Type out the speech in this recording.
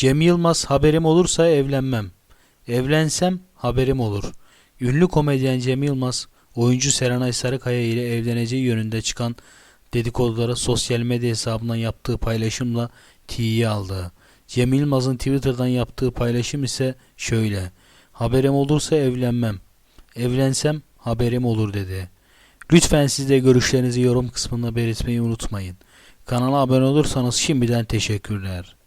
Cem Yılmaz haberim olursa evlenmem. Evlensem haberim olur. Ünlü komedyen Cem Yılmaz, oyuncu Serenay Sarıkaya ile evleneceği yönünde çıkan dedikodulara sosyal medya hesabından yaptığı paylaşımla tiye aldı. Cem Yılmaz'ın Twitter'dan yaptığı paylaşım ise şöyle. Haberim olursa evlenmem. Evlensem haberim olur dedi. Lütfen siz de görüşlerinizi yorum kısmında belirtmeyi unutmayın. Kanala abone olursanız şimdiden teşekkürler.